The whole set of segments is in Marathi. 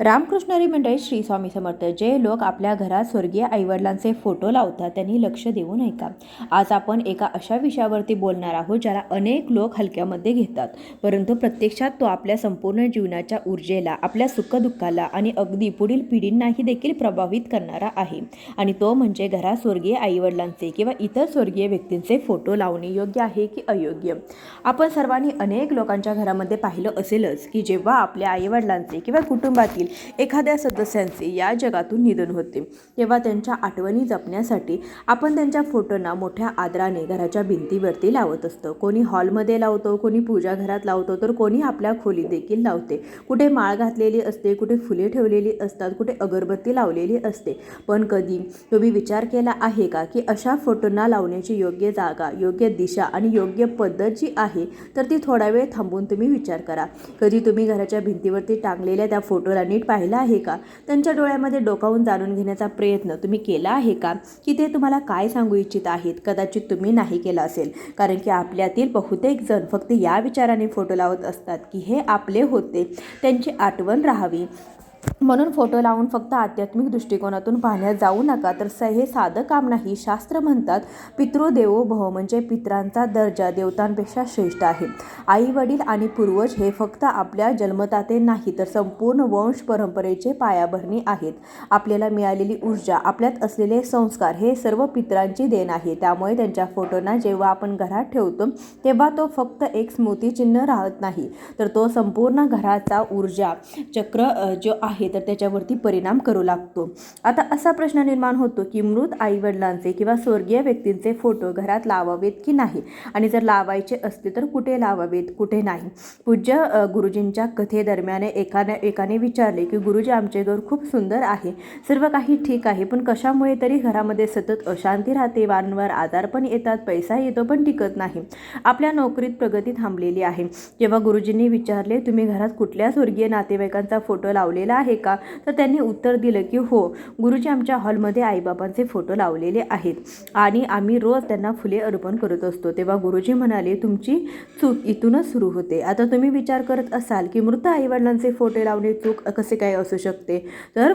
रामकृष्णारी मंडळी श्री स्वामी समर्थ. जे लोक आपल्या घरात स्वर्गीय आईवडिलांचे फोटो लावतात त्यांनी लक्ष देऊ नये का आज आपण एका अशा विषयावरती बोलणार आहोत ज्याला अनेक लोक हलक्यामध्ये घेतात. परंतु प्रत्यक्षात तो आपल्या संपूर्ण जीवनाच्या ऊर्जेला आपल्या सुखदुःखाला आणि अगदी पुढील पिढींनाही देखील प्रभावित करणारा आहे. आणि तो म्हणजे घरात स्वर्गीय आईवडिलांचे किंवा इतर स्वर्गीय व्यक्तींचे फोटो लावणे योग्य आहे की अयोग्य? आपण सर्वांनी अनेक लोकांच्या घरामध्ये पाहिलं असेलच की जेव्हा आपल्या आईवडिलांचे किंवा कुटुंबातील एखाद्या सदस्यांचे या जगातून निधन होते. तेव्हा त्यांच्या आठवणी जपण्यासाठी आपण त्यांच्या फोटोंना मोठ्या आदराने घराच्या भिंतीवरती लावत असतो. कोणी हॉलमध्ये लावतो कोणी पूजा घरात लावतो तर कोणी आपल्या खोली देखील लावते. कुठे माळ घातलेली असते कुठे फुले ठेवलेली असतात कुठे अगरबत्ती लावलेली असते. पण कधी तुम्ही विचार केला आहे का की अशा फोटोंना लावण्याची योग्य जागा योग्य दिशा आणि योग्य पद्धत जी आहे तर ती थोडा वेळ थांबून तुम्ही विचार करा. कधी तुम्ही घराच्या भिंतीवरती टांगलेल्या त्या फोटोला नीट पाहिलं आहे का? त्यांच्या डोळ्यामध्ये डोकावून जाणून घेण्याचा प्रयत्न तुम्ही केला आहे का? की ते तुम्हाला काय सांगू इच्छित आहेत? कदाचित तुम्ही नाही केला असेल. कारण की आपल्यातील बहुतेक जण फक्त या विचाराने फोटो लावत असतात की हे आपले होते. त्यांची आठवण राहावी. म्हणून फोटो लावून फक्त आध्यात्मिक दृष्टिकोनातून पाहण्यात जाऊ नका. तर स हे साधं काम नाही. शास्त्र म्हणतात पितृदेवो भव म्हणजे पित्रांचा दर्जा देवतांपेक्षा श्रेष्ठ आहे. आई वडील आणि पूर्वज हे फक्त आपल्या जन्मताते नाही तर संपूर्ण वंश परंपरेचे पायाभरणी आहेत. आपल्याला मिळालेली ऊर्जा आपल्यात असलेले संस्कार हे सर्व पित्रांची देण आहे. त्यामुळे त्यांच्या फोटोंना जेव्हा आपण घरात ठेवतो तेव्हा तो फक्त एक स्मृतिचिन्ह राहत नाही. तर तो संपूर्ण घराचा ऊर्जा चक्र जो आहे तर त्याच्यावरती परिणाम करू लागतो. आता असा प्रश्न निर्माण होतो की मृत आईवडिलांचे किंवा स्वर्गीय व्यक्तींचे फोटो घरात लावावेत की नाही? आणि जर लावायचे असते तर कुठे लावावेत कुठे नाही? पूज्य गुरुजींच्या कथेदरम्यान एकाने एकाने विचारले की गुरुजी आमचे घर खूप सुंदर आहे. सर्व काही ठीक आहे पण कशामुळे तरी घरामध्ये सतत अशांती राहते? वारंवार आजार पण येतात पैसा येतो पण टिकत नाही. आपल्या नोकरीत प्रगती थांबलेली आहे. जेव्हा गुरुजींनी विचारले तुम्ही घरात कुठल्या स्वर्गीय नातेवाईकांचा फोटो लावलेला आहे का? तर त्यांनी उत्तर दिलं की हो गुरुजी आमच्या हॉलमध्ये आईबाबांचे फोटो लावलेले आहेत आणि आम्ही रोज त्यांना फुले अर्पण करत असतो. तेव्हा गुरुजी म्हणाले तुमची चूक इथूनच सुरू होते. आता तुम्ही विचार करत असाल की मृत आईवडिलांचे फोटो लावणे चूक कसे काय असू शकते? तर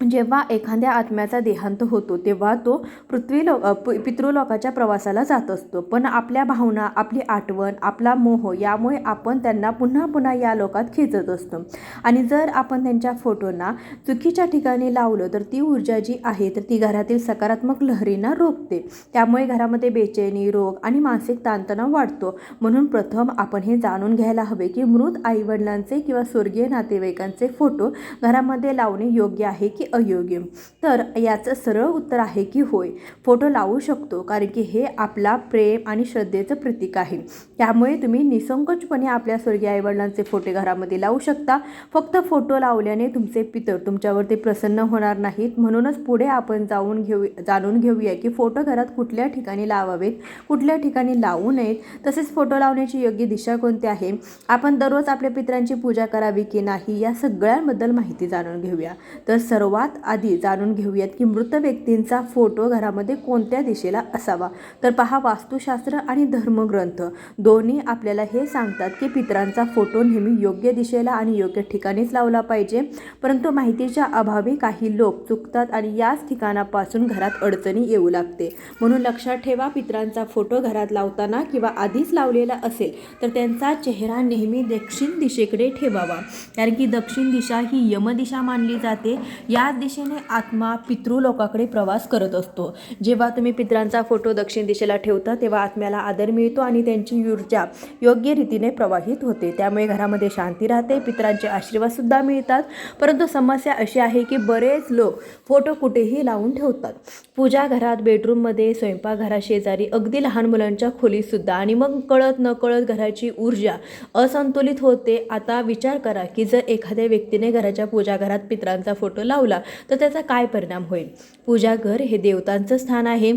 जेव्हा एखाद्या आत्म्याचा देहांत होतो तेव्हा तो पृथ्वी लो प- पितृलोकाच्या प्रवासाला जात असतो. पण आपल्या भावना आपली आठवण आपला मोह यामुळे आपण त्यांना पुन्हा पुन्हा या लोकात खेचत असतो. आणि जर आपण त्यांच्या फोटोंना चुकीच्या ठिकाणी लावलं तर ती ऊर्जा जी आहे तर ती घरातील सकारात्मक लहरींना रोखते. त्यामुळे घरामध्ये बेचैनी रोग आणि मानसिक ताणतणाव वाढतो. म्हणून प्रथम आपण हे जाणून घ्यायला हवे की मृत आईवडिलांचे किंवा स्वर्गीय नातेवाईकांचे फोटो घरामध्ये लावणे योग्य आहे की अयोग्य. तर याचं सरळ उत्तर आहे की होय. फोटो लावू शकतो कारण की हे आपला प्रेम आणि श्रद्धेचं प्रतीक आहे. त्यामुळे तुम्ही निसंकोचपणे आपल्या स्वर्गीय आईवडिलांचे फोटो घरामध्ये लावू शकता. फक्त फोटो लावल्याने तुमचे पितर तुमच्यावरती प्रसन्न होणार नाहीत. म्हणूनच पुढे आपण जाऊन घेऊ जाणून घेऊया की फोटो घरात कुठल्या ठिकाणी लावावेत कुठल्या ठिकाणी लावू नयेत. तसेच फोटो लावण्याची योग्य दिशा कोणती आहे? आपण दररोज आपल्या पितरांची पूजा करावी की नाही? या सगळ्यांबद्दल माहिती जाणून घेऊया. तर सर्वात आधी जाणून घेऊयात की मृत व्यक्तींचा फोटो घरामध्ये कोणत्या दिशेला असावा? तर पहा वास्तुशास्त्र आणि धर्मग्रंथ. दोन्ही आपल्याला हे सांगतात की पितरांचा फोटो नेहमी योग्य दिशेला आणि योग्य ठिकाणीच लावला पाहिजे. परंतु माहितीच्या अभावी काही लोक चुकतात आणि याच ठिकाणापासून घरात अडचणी येऊ लागते. म्हणून लक्षात ठेवा पितरांचा फोटो घरात लावताना किंवा आधीच लावलेला असेल तर त्यांचा चेहरा नेहमी दक्षिण दिशेकडे ठेवावा. कारण की दक्षिण दिशा ही यमदिशा मानली जाते. या त्याच दिशेने आत्मा पितृलोकाकडे प्रवास करत असतो. जेव्हा तुम्ही पितरांचा फोटो दक्षिण दिशेला ठेवता तेव्हा आत्म्याला आदर मिळतो आणि त्यांची ऊर्जा योग्य रीतीने प्रवाहित होते. त्यामुळे घरामध्ये शांती राहते पितरांचे आशीर्वादसुद्धा मिळतात. परंतु समस्या अशी आहे की बरेच लोक फोटो कुठेही लावून ठेवतात. पूजा घरात बेडरूममध्ये स्वयंपाकघराशेजारी अगदी लहान मुलांच्या खोलीतसुद्धा. आणि मग कळत न कळत घराची ऊर्जा असंतुलित होते. आता विचार करा की जर एखाद्या व्यक्तीने घराच्या पूजाघरात पितरांचा फोटो लावला तर त्याचा काय परिणाम होईल? पूजाघर हे देवतांचं स्थान आहे.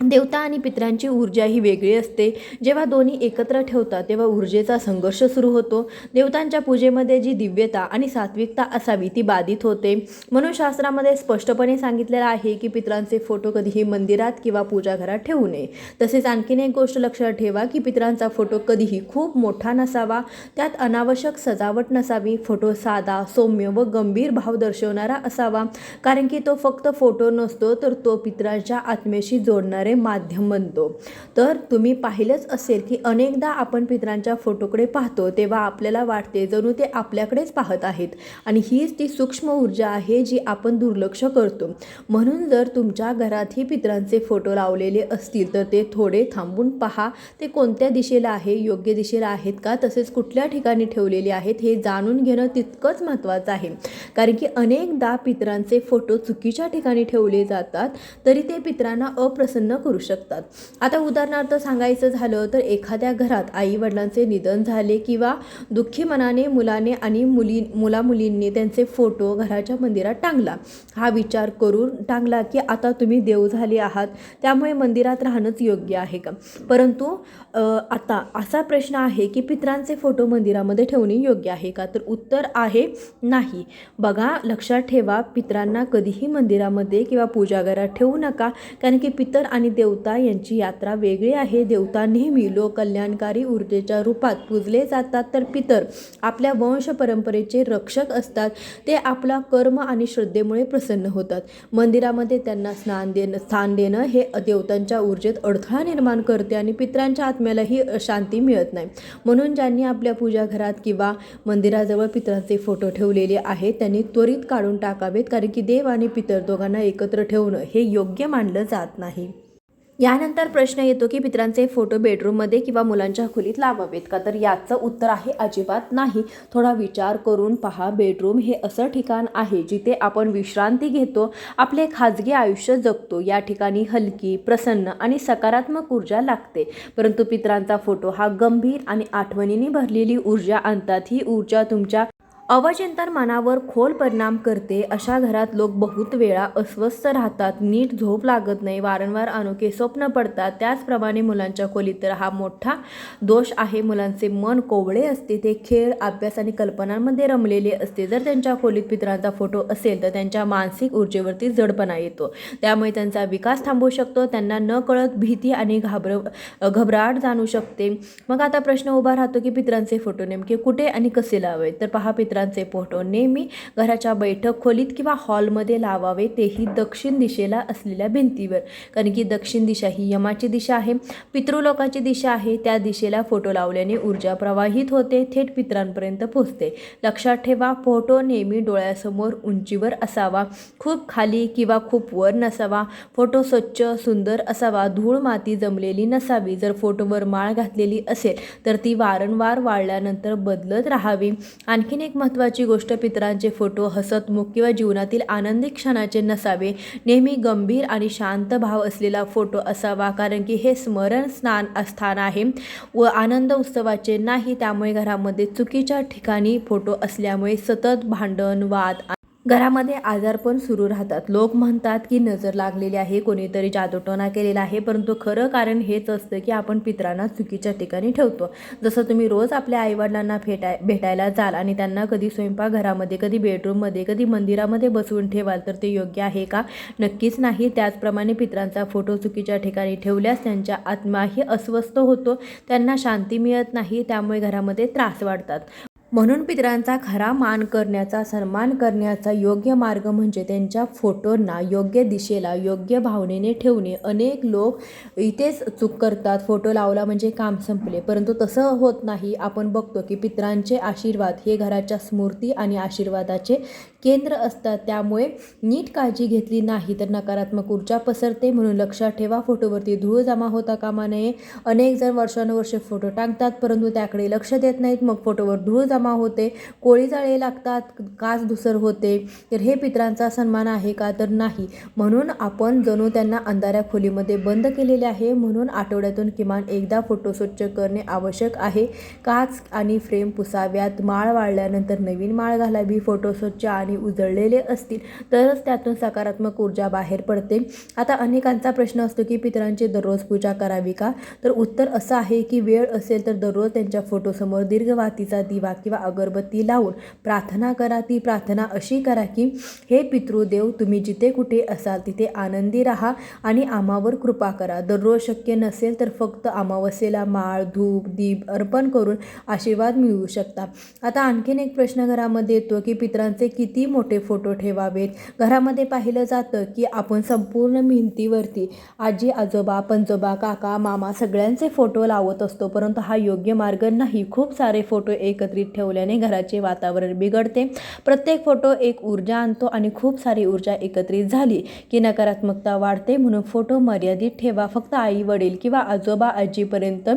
देवता आणि पितरांची ऊर्जा ही वेगळी असते. जेव्हा दोन्ही एकत्र ठेवतात तेव्हा ऊर्जेचा संघर्ष सुरू होतो. देवतांच्या पूजेमध्ये जी दिव्यता आणि सात्विकता असावी ती बाधित होते. म्हणून शास्त्रामध्ये स्पष्टपणे सांगितलेलं आहे की पित्रांचे फोटो कधीही मंदिरात किंवा पूजाघरात ठेवू नये. तसेच आणखीन एक गोष्ट लक्षात ठेवा की पितरांचा फोटो कधीही खूप मोठा नसावा. त्यात अनावश्यक सजावट नसावी. फोटो साधा सौम्य व गंभीर भाव दर्शवणारा असावा. कारण की तो फक्त फोटो नसतो तर तो पित्रांच्या आत्म्याशी जोडणारे माध्यम बनतो. तर तुम्ही पाहिलंच असेल की अनेकदा आपण पितरांच्या फोटोकडे पाहतो तेव्हा आपल्याला वाटते जणू ते आपल्याकडेच पाहत आहेत. आणि हीच ती सूक्ष्म ऊर्जा आहे जी आपण दुर्लक्ष करतो. म्हणून जर तुमच्या घरातही पितरांचे फोटो लावलेले असतील तर ते थोडे थांबून पहा. ते कोणत्या दिशेला आहे योग्य दिशेला आहेत का तसेच कुठल्या ठिकाणी ठेवलेले आहेत हे जाणून घेणं तितकंच महत्त्वाचं आहे. कारण की अनेकदा पितरांचे फोटो चुकीच्या ठिकाणी ठेवले जातात तरी ते पितरांना अप्रसन्न करू शकतात. आता उदाहरणार्थ सांगायचं झालं तर एखाद्या घरात आई वडिलांचे निधन झाले किंवा दुःखी मनाने मुलाने आणि मुली मुलामुलींनी त्यांचे फोटो घराच्या मंदिरात टांगला. हा विचार करून टांगला की आता तुम्ही देव झाले आहात त्यामुळे मंदिरात राहणंच योग्य आहे का? परंतु आता असा प्रश्न आहे की पितरांचे फोटो मंदिरामध्ये ठेवणे योग्य आहे का? तर उत्तर आहे नाही. बघा लक्षात ठेवा पितरांना कधीही मंदिरामध्ये किंवा पूजाघरात ठेवू नका कारण की पितर आणि आणि देवता यांची यात्रा वेगळी आहे. देवता नेहमी लोककल्याणकारी ऊर्जेच्या रूपात पूजले जातात. तर पितर आपल्या वंश परंपरेचे रक्षक असतात. ते आपला कर्म आणि श्रद्धेमुळे प्रसन्न होतात. मंदिरामध्ये त्यांना स्नान देणं स्थान देणं हे देवतांच्या ऊर्जेत अडथळा निर्माण करते आणि पितरांच्या आत्म्यालाही शांती मिळत नाही. म्हणून ज्यांनी आपल्या पूजा घरात किंवा मंदिराजवळ पितरांचे फोटो ठेवलेले आहेत त्यांनी त्वरित काढून टाकावेत कारण की देव आणि पितर दोघांना एकत्र ठेवणं हे योग्य मानलं जात नाही. यानंतर प्रश्न येतो की पितरांचे फोटो बेडरूममध्ये किंवा मुलांच्या खोलीत लावावेत का? तर याचं उत्तर आहे अजिबात नाही. थोडा विचार करून पहा. बेडरूम हे असं ठिकाण आहे जिथे आपण विश्रांती घेतो आपले खाजगी आयुष्य जगतो. या ठिकाणी हलकी प्रसन्न आणि सकारात्मक ऊर्जा लागते. परंतु पित्रांचा फोटो हा गंभीर आणि आठवणींनी भरलेली ऊर्जा आणतात. ही ऊर्जा तुमच्या अवचिंतन मनावर खोल परिणाम करते अशा घरात लोक बहुत वेळा अस्वस्थ राहतात नीट झोप लागत नाही वारंवार अनोखे स्वप्न पडतात. त्याचप्रमाणे मुलांच्या खोलीत तर हा मोठा दोष आहे. मुलांचे मन कोवळे असते ते खेळ अभ्यास आणि कल्पनांमध्ये रमलेले असते. जर त्यांच्या खोलीत पितरांचा फोटो असेल तर त्यांच्या मानसिक ऊर्जेवरती जडपणा येतो. त्यामुळे त्यांचा विकास थांबू शकतो त्यांना न कळत भीती आणि घाबर घबराट जाणू शकते. मग आता प्रश्न उभा राहतो की पितरांचे फोटो नेमके कुठे आणि कसे लावावे तर पहा पितरांचे फोटो नेहमी घराच्या बैठक खोलीत किंवा हॉलमध्ये लावावे तेही दक्षिण दिशेला असलेल्या भिंतीवर. कारण की दक्षिण दिशा ही यमाची दिशा आहे पितृलोकाची दिशा आहे त्या दिशेला फोटो लावल्याने ऊर्जा प्रवाहित होते थेट पितरांपर्यंत पोहोचते. लक्षात ठेवा फोटो नेहमी डोळ्यासमोर उंचीवर असावा खूप खाली किंवा खूप वर नसावा. फोटो स्वच्छ सुंदर असावा धूळ माती जमलेली नसावी. जर फोटोवर माळ घातलेली असेल तर ती वारंवार वाळल्यानंतर बदलत राहावी. आणखीन एक महत्त्वाची गोष्ट पितरांचे फोटो हसतमुख किंवा जीवनातील आनंदी क्षणाचे नसावे. नेहमी गंभीर आणि शांत भाव असलेला फोटो असावा कारण की हे स्मरण स्नान स्थान आहे व आनंद उत्सवाचे नाही त्यामुळे घरामध्ये चुकीच्या ठिकाणी फोटो असल्यामुळे सतत भांडण वाद घरामध्ये आजारपण सुरू राहतात. लोक म्हणतात की नजर लागलेली आहे कोणीतरी जादूटोणा केलेला आहे परंतु खरं कारण हेच असतं की आपण पितरांना चुकीच्या ठिकाणी ठेवतो. जसं तुम्ही रोज आपल्या आईवडिलांना भेटाय भेटायला जाल आणि त्यांना कधी स्वयंपाकघरामध्ये कधी बेडरूममध्ये कधी मंदिरामध्ये बसवून ठेवाल तर ते योग्य आहे का? नक्कीच नाही. त्याचप्रमाणे पितरांचा फोटो चुकीच्या ठिकाणी ठेवल्यास त्यांच्या आत्माही अस्वस्थ होतो. त्यांना शांती मिळत नाही त्यामुळे घरामध्ये त्रास वाढतात. म्हणून पितरांचा खरा मान करण्याचा सन्मान करण्याचा योग्य मार्ग म्हणजे त्यांच्या फोटोंना योग्य दिशेला योग्य भावनेने ठेवणे. अनेक लोक इथेच चूक करतात. फोटो लावला म्हणजे काम संपले. परंतु तसं होत नाही. आपण बघतो की पितरांचे आशीर्वाद हे घराच्या स्मृती आणि आशीर्वादाचे केंद्र असतात. त्यामुळे नीट काळजी घेतली नाही तर नकारात्मक ऊर्जा पसरते म्हणून लक्षात ठेवा. फोटोवरती धूळ जमा होता कामा नये. अनेक जण वर्षानुवर्षे फोटो टाकतात परंतु त्याकडे लक्ष देत नाहीत. मग फोटोवर धूळ जमा होते. कोळी जाळे लागतात. काच धुसर होते. तर हे पितरांचा सन्मान आहे का तर नाही. म्हणून आपण जणू त्यांना अंधाऱ्या खोलीमध्ये बंद केलेले आहे. म्हणून आठवड्यातून किमान एकदा फोटो स्वच्छ करणे आवश्यक आहे. काच आणि फ्रेम पुसाव्यात. माळ वाळल्यानंतर नवीन माळ घालावी. फोटो स्वच्छ आणि आणि उजळलेले असतील तरच त्यातून सकारात्मक ऊर्जा बाहेर पडते. आता अनेकांचा प्रश्न असतो की पितरांची दररोज पूजा करावी का? तर उत्तर असं आहे की वेळ असेल तर दररोज त्यांच्या फोटोसमोर दीर्घवातीचा दिवा किंवा अगरबत्ती लावून प्रार्थना करा. ती प्रार्थना अशी करा की हे पितृदेव तुम्ही जिथे कुठे असाल तिथे आनंदी राहा आणि आम्हावर कृपा करा. दररोज शक्य नसेल तर फक्त अमावस्येला माळ धूप दीप अर्पण करून आशीर्वाद मिळवू शकता. आता आणखीन एक प्रश्न घरामध्ये येतो की पितरांचे किती किती मोठे फोटो ठेवावेत? घरामध्ये पाहिलं जातं की आपण संपूर्ण भिंतीवरती आजी आजोबा पंजोबा काका मामा सगळ्यांचे फोटो लावत असतो. परंतु हा योग्य मार्ग नाही. खूप सारे फोटो एकत्रित ठेवल्याने घराचे वातावरण बिघडते. प्रत्येक फोटो एक ऊर्जा आणतो आणि खूप सारी ऊर्जा एकत्रित झाली की नकारात्मकता वाढते. म्हणून फोटो मर्यादित ठेवा. फक्त आई वडील किंवा आजोबा आजीपर्यंत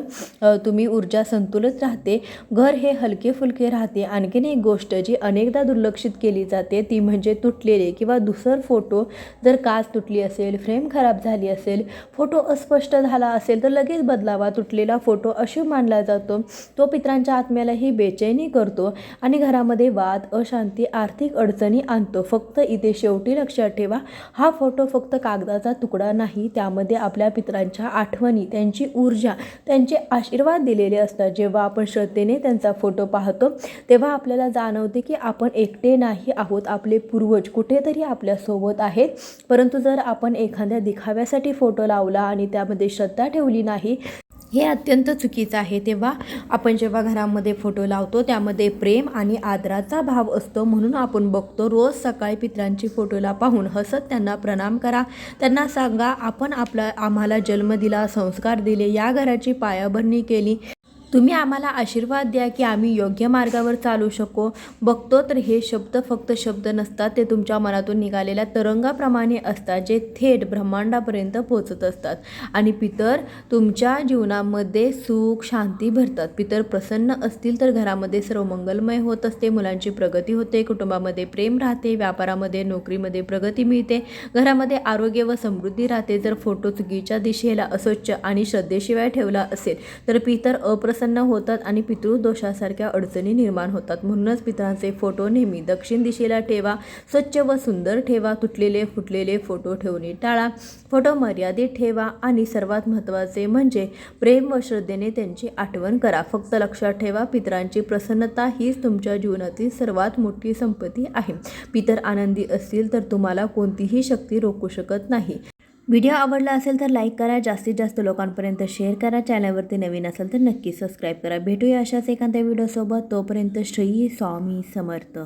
तुम्ही ऊर्जा संतुलित राहते. घर हे हलके फुलके राहते. आणखीन एक गोष्ट जी अनेकदा दुर्लक्षित केली जाते जाते ती म्हणजे तुटलेले. किंवा दुसर फोटो जर काच तुटली असेल फ्रेम खराब झाली असेल फोटो अस्पष्ट झाला असेल तर लगेच बदलावा. तुटलेला फोटो अशुभ मानला जातो. तो पित्रांच्या आत्म्यालाही बेचैनी करतो आणि घरामध्ये वाद अशांती आर्थिक अडचणी आणतो. फक्त इथे शेवटी लक्षात ठेवा हा फोटो फक्त कागदाचा तुकडा नाही. त्यामध्ये आपल्या पित्रांच्या आठवणी त्यांची ऊर्जा त्यांचे आशीर्वाद दिलेले असतात. जेव्हा आपण श्रद्धेने त्यांचा फोटो पाहतो तेव्हा आपल्याला जाणवते की आपण एकटे नाही आहोत आपले पूर्वज कुठेतरी आपल्यासोबत आहेत. परंतु जर आपण एखाद्या दिखाव्यासाठी फोटो लावला आणि त्यामध्ये श्रद्धा ठेवली नाही हे अत्यंत चुकीचं आहे. तेव्हा आपण जेव्हा घरामध्ये फोटो लावतो त्यामध्ये प्रेम आणि आदराचा भाव असतो म्हणून आपण बघतो रोज सकाळी पित्रांची फोटोला पाहून हसत त्यांना प्रणाम करा. त्यांना सांगा आपण आपला आम्हाला जन्म दिला संस्कार दिले या घराची पायाभरणी केली. तुम्ही आम्हाला आशीर्वाद द्या की आम्ही योग्य मार्गावर चालू शकू. बघतो तर हे शब्द फक्त शब्द नसतात ते तुमच्या मनातून निघालेल्या तरंगाप्रमाणे असतात जे थेट ब्रह्मांडापर्यंत पोचत असतात. आणि पितर तुमच्या जीवनामध्ये सुख शांती भरतात. पितर प्रसन्न असतील तर घरामध्ये सर्व मंगलमय होत असते मुलांची प्रगती होते कुटुंबामध्ये प्रेम राहते व्यापारामध्ये नोकरीमध्ये प्रगती मिळते घरामध्ये आरोग्य व समृद्धी राहते. जर फोटो चुकीच्या दिशेला अस्वच्छ आणि श्रद्धेशिवाय ठेवला असेल तर पितर अप्रसन्न होतात आणि पितृदोषासारख्या अडचणी निर्माण होतात. म्हणूनच पितरांचे फोटो नेहमी दक्षिण दिशेला ठेवा स्वच्छ व सुंदर ठेवा तुटलेले फुटलेले फोटो ठेवणे टाळा फोटो मर्यादित ठेवा आणि सर्वात महत्त्वाचे म्हणजे प्रेम व श्रद्धेने त्यांची आठवण करा. फक्त लक्षात ठेवा पितरांची प्रसन्नता हीच तुमच्या जीवनातील सर्वात मोठी संपत्ती आहे. पितर आनंदी असतील तर तुम्हाला कोणतीही शक्ती रोखू शकत नाही. व्हिडिओ आवडला असेल तर लाईक करा जास्तीत जास्त लोकांपर्यंत शेअर करा चॅनलवरती नवीन असेल तर नक्की सबस्क्राईब करा. भेटूया अशाच एखाद्या व्हिडिओसोबत. तोपर्यंत श्री स्वामी समर्थ.